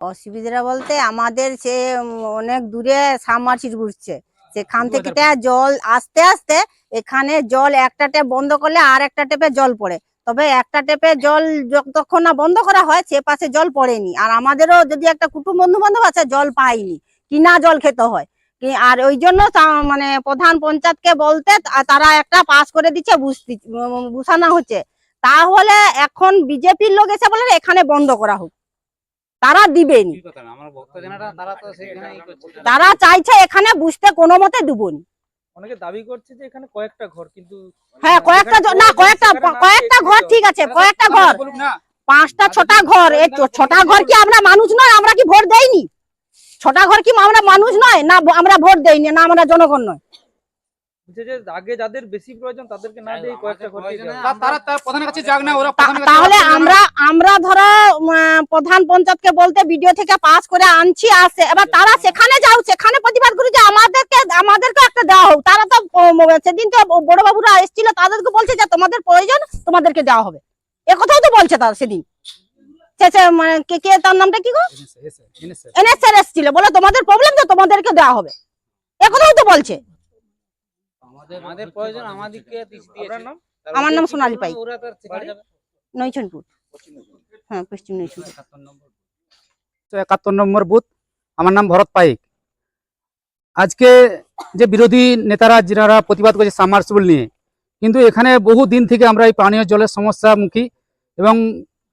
অসুবিধা বলতে আমাদের সে অনেক দূরে সাবমার্সিল বুঝছে সেখান থেকে জল আস্তে আস্তে এখানে জল একটা টেপ বন্ধ করলে আর একটা টেপে জল পড়ে। তবে একটা টেপে জল যতক্ষণ না বন্ধ করা হয় সে পাশে জল পড়েনি। আর আমাদেরও যদি একটা কুটুম বন্ধু বান্ধব আছে জল পাইনি কিনা জল খেতে হয়। কি- আর ওই জন্য মানে প্রধান পঞ্চায়েতকে বলতে তারা একটা পাস করে দিচ্ছে বুঝানো হচ্ছে। তাহলে এখন বিজেপির লোক এসে বলে এখানে বন্ধ করা হোক। তারা দিবেনি। তারা চাইছে এখানে বুঝতে কোনো মতে দিবনি অনেকে দাবি করছে যে এখানে কয়েকটা ঘর কিন্তু হ্যাঁ কয়েকটা না কয়েকটা কয়েকটা ঘর ঠিক আছে কয়েকটা ঘর। পাঁচটা ছটা ঘর এই ছটা ঘর কি আমরা মানুষ নয় আমরা কি ভোট দেইনি? ছটা ঘর কি আমরা মানুষ নয়? না আমরা ভোট দেইনি না আমরা জনগণ নয়। বলছে যে আগে যাদের বেশি প্রয়োজন তাদেরকে না দিয়ে কয়েকটা ঘর দিয়ে দেওয়া। তা- তারা প্রধানের কাছে যাক না ওরা তা- প্রধানের কাছে তাহলে আমরা আমরা ধরো প্রধান পঞ্চায়েতকে বলতে ভিডিও থেকে পাস করে আনছি আসে। এবার তারা সেখানে যাও সেখানে প্রতিবাদ করি যে আমাদেরকে আমাদেরকে একটা দেওয়া হোক। তারা তো সেদিন তো বড় বাবুরা এসেছিল তাদেরকে বলছে যে তোমাদের প্রয়োজন তোমাদেরকে দেওয়া হবে। একথাও তো বলছে তারা সেদিন। মানে কে কে তার নামটা কি গো। এনএসআর এসেছিল। বলে তোমাদের প্রবলেম তো তোমাদেরকে দেওয়া হবে। একথাও তো বলছে। আমাদের প্রয়োজন আমাদেরকে দিয়েছে। আমার নাম সোনালী পাই। নৈছনপুর। হ্যাঁ পশ্চিম নৈছনপুর। একশো একাত্তর নম্বর বুথ। আমার নাম ভরত পাইক। আজকে যে বিরোধী নেতারা যারা প্রতিবাদ করছে সাবমার্সিবল নিয়ে কিন্তু এখানে বহু দিন থেকে আমরা এই পানীয় জলের সমস্যা মুখী এবং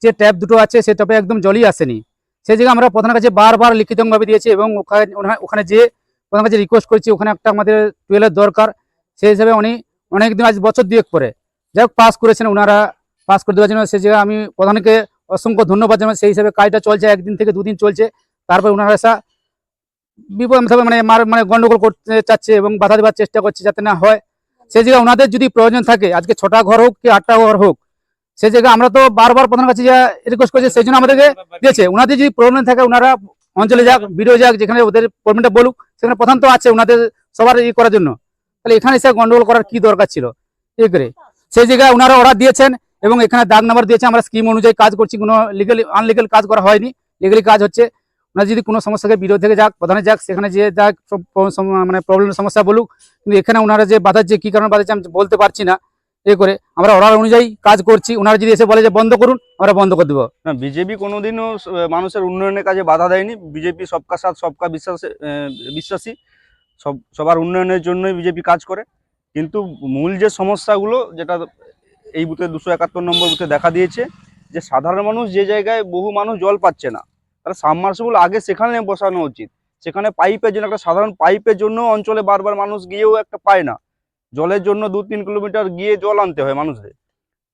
যে ট্যাপ দুটো আছে সে ট্যাপে একদম জলই আসেনি। সেই জায়গায় আমরা প্রধানের কাছে বারবার লিখিতভাবে দিয়েছি এবং ওখানে ওখানে যে প্রধানের কাছে রিকোয়েস্ট করছি ওখানে একটা আমাদের টুয়েলের দরকার। সেই হিসাবে উনি অনেক দিন আজ বছর দুয়েক পরে। যাই হোক পাস করেছেন ওনারা পাস করে দেওয়ার জন্য সেই জায়গায় আমি প্রধানকে অসংখ্য ধন্যবাদ জানাই। সেই হিসাবে কাজটা চলছে, একদিন থেকে দুদিন চলছে। তারপর ওনারা এসা বিপদ মানে মানে গন্ডগোল করতে চাচ্ছে এবং বাধা দেওয়ার চেষ্টা করছে যাতে না হয়। সেই জায়গায় ওনাদের যদি প্রয়োজন থাকে, আজকে ছটা ঘর হোক কি আটটা ঘর হোক, সেই জায়গায় আমরা তো বারবার প্রধানের কাছে যা রিকোয়েস্ট করছি, সেই জন্য আমাদেরকে দিয়েছে। ওনাদের যদি প্রবলেম থাকে ওনারা অঞ্চলে যাক ভিডিও যাক, যেখানে ওদের প্রবলেমটা বলুক, সেখানে প্রধান তো আছে ওনাদের সবার ই করার জন্য। তাহলে এখানে এসে গন্ডগোল করার কি দরকার ছিল? এই করে। সেই জায়গায় ওনারা অর্ডার দিয়েছেন এবং এখানে দাগ নাম্বার দিয়েছে আমরা স্কিম অনুযায়ী কাজ করছি, কোনো লিগালি আনলিগাল কাজ করা হয়নি। লিগালি কাজ হচ্ছে। ওনার যদি কোনো সমস্যাকে বিরোধ থেকে যাক প্রধানে যাক, সেখানে যে যাক মানে প্রবলেম সমস্যা বলুক। কিন্তু এখানে ওনারা যে বাধার যে কি কারণে বাধাচ্ছে আমি বলতে পারছি না। এ করে আমরা অর্ডার অনুযায়ী কাজ করছি। ওনারা যদি এসে বলে যে বন্ধ করুন, আমরা বন্ধ করে দেবো। না, বিজেপি কোনোদিনও মানুষের উন্নয়নের কাজে বাধা দেয়নি। বিজেপি সবকা সাথ সবকা বিশ্বাস বিশ্বাসী। সব, সবার উন্নয়নের জন্যই বিজেপি কাজ করে। কিন্তু মূল যে সমস্যাগুলো, যেটা এই বুথে দুশো একাত্তর নম্বর বুথে দেখা দিয়েছে, যে সাধারণ মানুষ যে জায়গায় বহু মানুষ জল পাচ্ছে না তাহলে সাবমার্সিবল আগে সেখানে বসানো উচিত। সেখানে পাইপের জন্য, একটা সাধারণ পাইপের জন্য অঞ্চলে বারবার মানুষ গিয়েও একটা পায় না। জলের জন্য দু তিন কিলোমিটার গিয়ে জল আনতে হয় মানুষদের।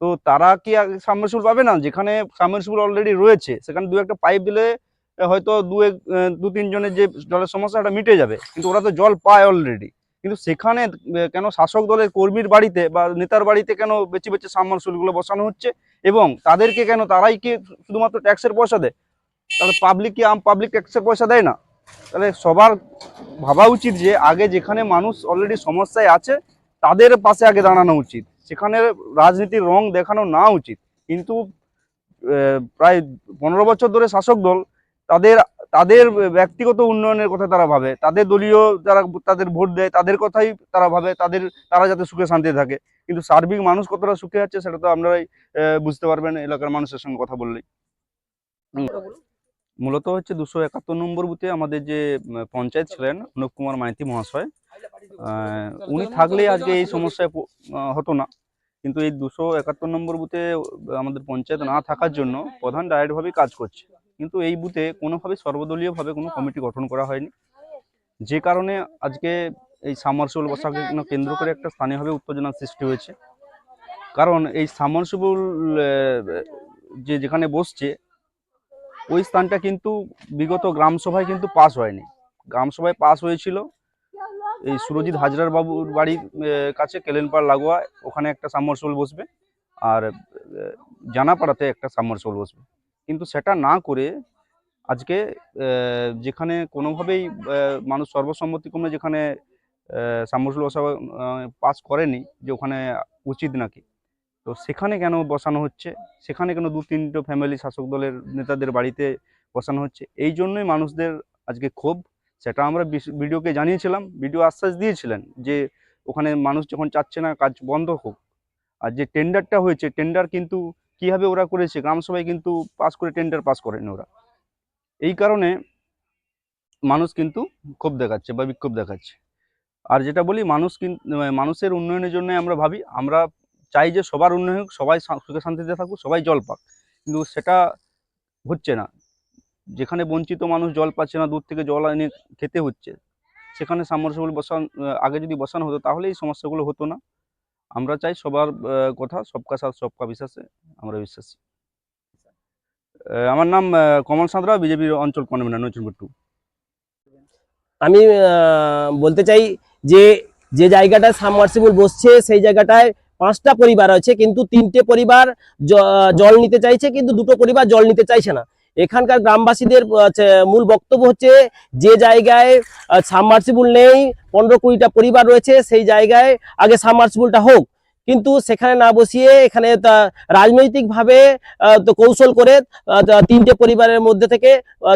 তো তারা কি সাবমার্সিবল পাবে না? যেখানে সাবমার্সিবল অলরেডি রয়েছে, সেখানে দু একটা পাইপ দিলে হয়তো দু এক দু তিনজনের যে জলের সমস্যা সমস্যাটা মিটে যাবে, কিন্তু ওরা তো জল পায় অলরেডি কিন্তু সেখানে কেন শাসক দলের কর্মীর বাড়িতে বা নেতার বাড়িতে কেন বেছে বেছে সাবমার্সিবলগুলো বসানো হচ্ছে? এবং তাদেরকে কেন, তারাই কি শুধুমাত্র ট্যাক্সের পয়সা দেয়? তাহলে পাবলিক কি আম পাবলিক ট্যাক্সের পয়সা দেয় না? তাহলে সবার ভাবা উচিত যে, আগে যেখানে মানুষ অলরেডি সমস্যায় আছে, তাদের পাশে আগে দাঁড়ানো উচিত। সেখানে রাজনীতির রং দেখানো না উচিত। কিন্তু প্রায় পনেরো বছর ধরে শাসক দল তাদের তাদের ব্যক্তিগত উন্নয়নের কথা তারা ভাবে। তাদের দলীয় যারা তাদের ভোট দেয়, তাদের কথাই তারা ভাবে। তাদের, তারা যাতে সুখে শান্তিতে থাকে। কিন্তু সার্বিক মানুষ কতটা সুখে আছে সেটা তো আপনারাই বুঝতে পারবেন এলাকার মানুষের সঙ্গে কথা বললেই। মূলত হচ্ছে দুশো একাত্তর নম্বর বুথে আমাদের যে পঞ্চায়েত ছিলেন অনুপ কুমার মাইতি মহাশয়। উনি থাকলেই আজকে এই সমস্যায় হতো না। কিন্তু এই দুশো একাত্তর নম্বর বুথে, আমাদের পঞ্চায়েত না থাকার জন্য প্রধান ডাইরেক্টভাবেই কাজ করছে। কিন্তু এই বুথে কোনোভাবে সর্বদলীয়ভাবে কোনো কমিটি গঠন করা হয়নি। যে কারণে আজকে এই সাবমার্সিবল বসাকে কেন্দ্র করে একটা স্থানীয়ভাবে উত্তেজনার সৃষ্টি হয়েছে। কারণ এই সাবমার্সিবল যে যেখানে বসছে ওই স্থানটা কিন্তু বিগত গ্রাম সভায় কিন্তু পাস হয়নি। গ্রাম সভায় পাস হয়েছিল। এই সুরজিৎ হাজরার বাবুর বাড়ির কাছে কেলেনপাড় লাগোয়া ওখানে একটা সাবমার্সিবল বসবে। আর জানাপাড়াতে একটা সাবমার্সিবল বসবে। কিন্তু সেটা না করে আজকে যেখানে কোনোভাবেই মানুষ সর্বসম্মতিক্রমে যেখানে সাবমার্সিবল বসা পাস করেনি যে ওখানে উচিত নাকি। তো সেখানে কেন বসানো হচ্ছে? সেখানে কেন দু তিনটে ফ্যামিলি শাসক দলের নেতাদের বাড়িতে বসানো হচ্ছে? এই জন্যই মানুষদের আজকে ক্ষোভ। সেটা আমরা ভিডিওকে জানিয়েছিলাম, ভিডিও আশ্বাস দিয়েছিলেন যে ওখানে মানুষ যখন চাচ্ছে না, কাজ বন্ধ হোক। আর যে টেন্ডারটা হয়েছে টেন্ডার কিন্তু কীভাবে ওরা করেছে? গ্রামসভায় কিন্তু পাস করে টেন্ডার পাস করেনি ওরা। এই কারণে মানুষ কিন্তু ক্ষোভ দেখাচ্ছে বা বিক্ষোভ দেখাচ্ছে। আর যেটা বলি, মানুষ কিন্তু মানুষের উন্নয়নের জন্য আমরা ভাবি, আমরা চাই যে সবার উন্নয়ন হোক, সবাই সুখে শান্তিতে থাকুক, সবাই জল পাক। কিন্তু সেটা হচ্ছে না। যেখানে বঞ্চিত মানুষ জল পাচ্ছে না, দূর থেকে জল এনে খেতে হচ্ছে, সেখানে সাবমার্সিবল বসান, আগে যদি বসানো হতো, তাহলে এই সমস্যাগুলো হতো না। আমরা চাই সবার কথা, সবকা সাথ, সবকা বিশ্বাসে আমরা বিশ্বাসী। আমার নাম কমল সাঁতরা, বিজেপির অঞ্চল কনভেনার নৈচুনপুর টু আমি বলতে চাই যে যে জায়গাটায় সাবমার্সিবল বসছে, সেই জায়গাটায় পাঁচটা পরিবার আছে, কিন্তু তিনটে পরিবার জল নিতে চাইছে, কিন্তু দুটো পরিবার জল নিতে চাইছে না। এখানকার গ্রামবাসীদের মূল বক্তব্য হচ্ছে যে জায়গায় সাবমার্সিবল নেই, পনেরো কুড়িটা পরিবার রয়েছে, সেই জায়গায় আগে সাবমার্সিবলটা হোক। কিন্তু সেখানে না বসিয়ে এখানে রাজনৈতিকভাবে কৌশল করে তিনটে পরিবারের মধ্যে থেকে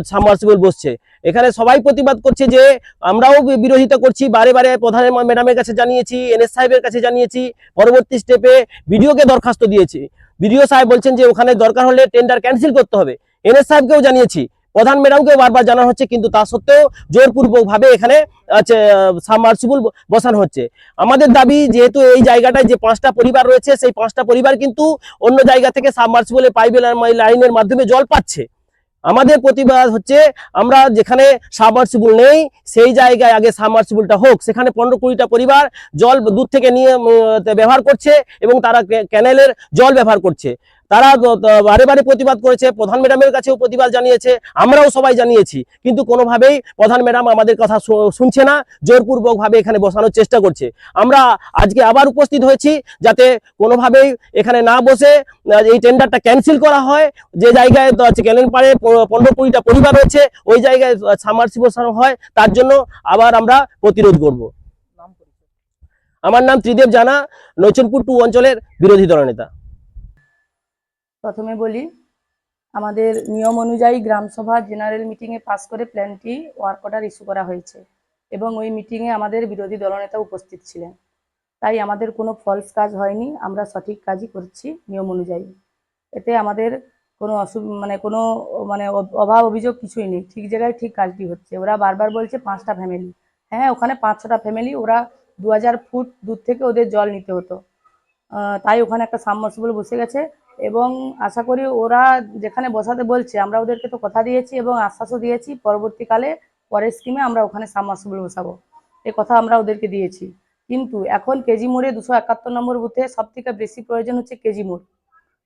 সাবমার্সিবল বসছে। এখানে সবাই প্রতিবাদ করছে যে আমরাও বিরোধিতা করছি, বারে বারে প্রধান ম্যাডামের কাছে জানিয়েছি, এনএস সাহেবের কাছে জানিয়েছি, পরবর্তী স্টেপে বিডিওকে দরখাস্ত দিয়েছি। বিডিও সাহেব বলছেন যে ওখানে দরকার হলে টেন্ডার ক্যান্সেল করতে হবে। এনএস সাহেবকেও জানিয়েছি, প্রধান ম্যাডামকেও বারবার জানানো হচ্ছে, কিন্তু তা সত্ত্বেও জোরপূর্বক ভাবে এখানে সাবমার্সিবল বসানো হচ্ছে। আমাদের দাবি, যেহেতু এই জায়গাটায় যে পাঁচটা পরিবার রয়েছে, সেই পাঁচটা পরিবার কিন্তু অন্য জায়গা থেকে সাবমার্সিবলের পাইপের লাইনের মাধ্যমে জল পাচ্ছে। আমাদের প্রতিবাদ হচ্ছে, আমরা যেখানে সাবমার্সিবল নেই, সেই জায়গায় আগে সাবমার্সিবলটা হোক। সেখানে পনেরো কুড়িটা পরিবার জল দূর থেকে নিয়ে ব্যবহার করছে এবং তারা ক্যানেলের জল ব্যবহার করছে। তারা বারে বারে প্রতিবাদ করেছে প্রধান ম্যাডামের কাছেও প্রতিবাদ জানিয়েছে আমরাও সবাই জানিয়েছি। কিন্তু কোনোভাবেই প্রধান ম্যাডাম আমাদের কথা শুনছে না জোরপূর্বকভাবে এখানে বসানোর চেষ্টা করছে। আমরা আজকে আবার উপস্থিত হয়েছি যাতে কোনোভাবেই এখানে না বসে এই টেন্ডারটা ক্যান্সেল করা হয়। যে জায়গায় ক্যানেল পাড়ে পনেরো কুড়িটা পরিবার রয়েছে ওই জায়গায় সামার্সি বসানো হয় তার জন্য আবার আমরা প্রতিরোধ করব। আমার নাম ত্রিদেব জানা নৈচনপুর টু অঞ্চলের বিরোধী দলনেতা। প্রথমে বলি, আমাদের নিয়ম অনুযায়ী গ্রামসভা জেনারেল মিটিংয়ে পাস করে প্ল্যানটি ওয়ার্ক অর্ডার ইস্যু করা হয়েছে এবং ওই মিটিংয়ে আমাদের বিরোধী দলনেতা উপস্থিত ছিলেন। তাই আমাদের কোনো ফলস কাজ হয়নি, আমরা সঠিক কাজই করছি নিয়ম অনুযায়ী। এতে আমাদের কোনো অসু মানে কোনো মানে অভাব অভিযোগ কিছুই নেই। ঠিক জায়গায় ঠিক কাজটি হচ্ছে। ওরা বারবার বলছে পাঁচটা ফ্যামিলি হ্যাঁ ওখানে পাঁচ ছটা ফ্যামিলি ওরা দু হাজার ফুট দূর থেকে ওদের জল নিতে হতো। তাই ওখানে একটা সাবমার্সিবল বসে গেছে। এবং আশা করি ওরা যেখানে বসাতে বলছে, আমরা ওদেরকে তো কথা দিয়েছি এবং আশ্বাসও দিয়েছি, পরবর্তীকালে পরের স্কিমে আমরা ওখানে সাবমার্সিবল বসাবো। এ কথা আমরা ওদেরকে দিয়েছি। কিন্তু এখন কেজি মোড়ে দুশো একাত্তর নম্বর বুথে সব থেকে বেশি প্রয়োজন হচ্ছে কেজি মোড়।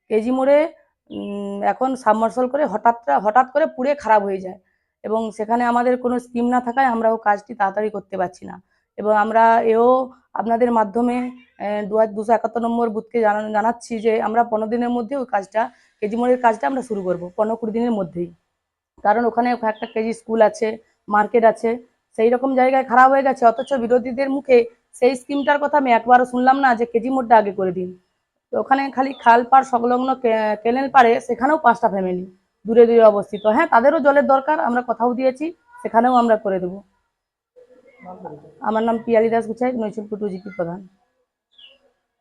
কেজি মোড়ে এখন সাবমার্সল করে হঠাৎ হঠাৎ করে পুড়ে খারাপ হয়ে যায় এবং সেখানে আমাদের কোনো স্কিম না থাকায় আমরা ও কাজটি তাড়াতাড়ি করতে পারছি না। এবং আমরা এও আপনাদের মাধ্যমে দু হাজার দুশো একাত্তর নম্বর বুথকে জানাচ্ছি যে আমরা পনেরো দিনের মধ্যে ওই কাজটা কেজি মোড়ের কাজটা আমরা শুরু করব, পনেরো কুড়ি দিনের মধ্যেই। কারণ ওখানে একটা কেজি স্কুল আছে, মার্কেট আছে, সেই রকম জায়গায় খারাপ হয়ে গেছে, অথচ বিরোধীদের মুখে সেই স্কিমটার কথা আমি একবারও শুনলাম না যে কেজি মোড়টা আগে করে দিন। তো ওখানে খালি খাল পাড় সংলগ্ন কেনেল পাড়ে সেখানেও পাঁচটা ফ্যামিলি দূরে দূরে অবস্থিত। হ্যাঁ তাদেরও জলের দরকার, আমরা কথাও দিয়েছি, সেখানেও আমরা করে দেবো। আমার নাম পিয়ালি দাস গুছাই নৈচুলপুর টু জিপি প্রধান।